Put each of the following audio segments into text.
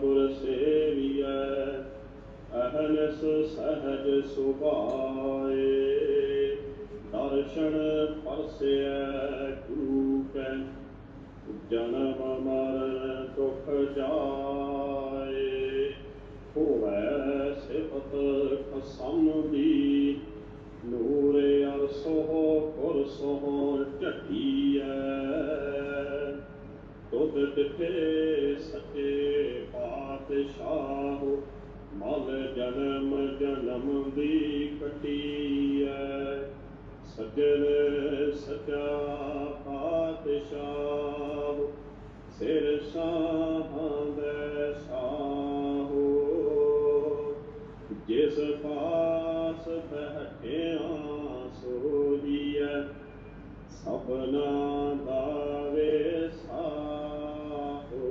ਗੁਰ ਸੇਵੀਐ ਅਹਨਸ ਸਹਜ ਸੁਭਾਏ ਦਰਸ਼ਨ ਪਰਸਿਐ ਗੁਰੂ ਜਨਮ ਮਰਨ ਦੁਖ ਜਾਏ ਹੋਵੈ ਸਿਫਤ ਖਸਮ ਦੀ ਸਚਾ ਪਾਤਸ਼ਾਹ ਸਿਰ ਸਾਹਾਂ ਸਾਹੋ। ਜਿਸ ਪਾਸ ਬਹਿਠਿਆ ਸੋਹੀਐ ਸਭਨਾ ਦਾ ਵੇ ਸਾਹੋ।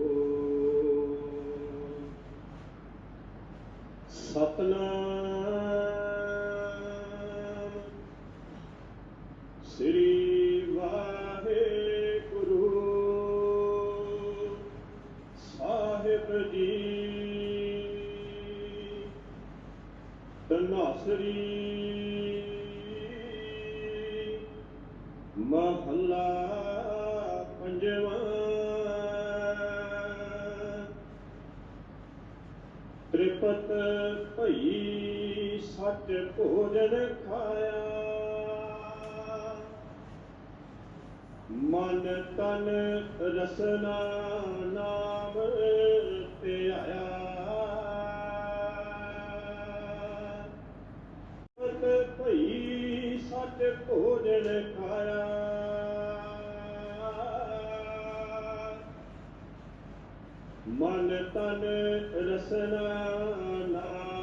ਸਤਨਾਮ ਸਾਹਿਬ ਜੀ। ਤਨਾਸਰੀ ਮਹੱਲਾ ਪੰਜਵਾਂ। ਤ੍ਰਿਪਤ ਭਈ ਸੱਚ ਭੋਜਨ ਖਾਇਆ। ਮਨ ਤਨ ਰਸਨਾ ਨਾਮ ਭਈ ਭੋਜਨ ਖਾਇਆ। ਮਨ ਤਨ ਰਸਨਾ ਨਾਮ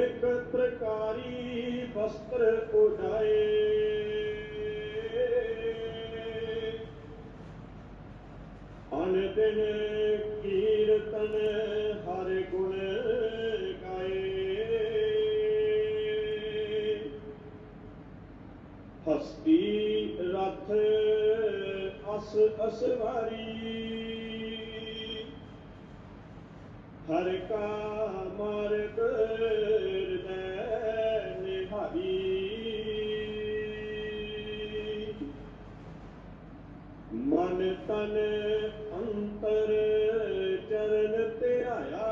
ਅਨੇਕ ਪ੍ਰਕਾਰੀ ਵਸਤਰ ਉਡਾਏ ਅਨ ਦਿਨ ਕੀਰਤਨ ਹਰ ਗੁਣ ਗਾਏ। ਹਸਤੀ ਰਥ ਅਸ ਅਸਵਾਰੀ ਹਰ ਕਾ ਮਾਰਗ ਮਨ ਤਨ ਅੰਤਰ ਚਰਨ ਧਿਆਇਆ।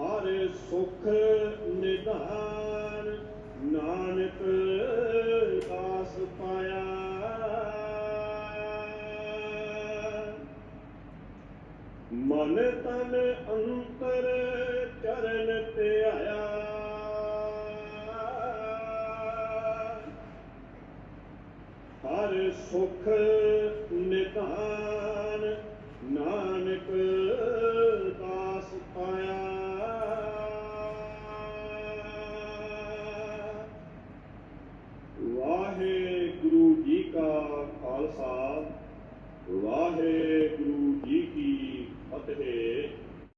ਹਰ ਸੁਖ ਨਿਧਾਨ ਨਾਨਕ ਦਾਸ ਪਾਇਆ। ਮਨ ਤਨ ਅੰਤਰ ਚਰਨ ਧਿਆਇਆ। ਹਰ ਸੁਖ ਨਿਧਾਨ ਨਾਨਕ ਦਾਸ ਪਾਇਆ। ਵਾਹਿਗੁਰੂ ਜੀ ਕਾ ਖਾਲਸਾ ਵਾਹਿਗੁਰੂ ਜੀ ਕੀ ਫਤਿਹ।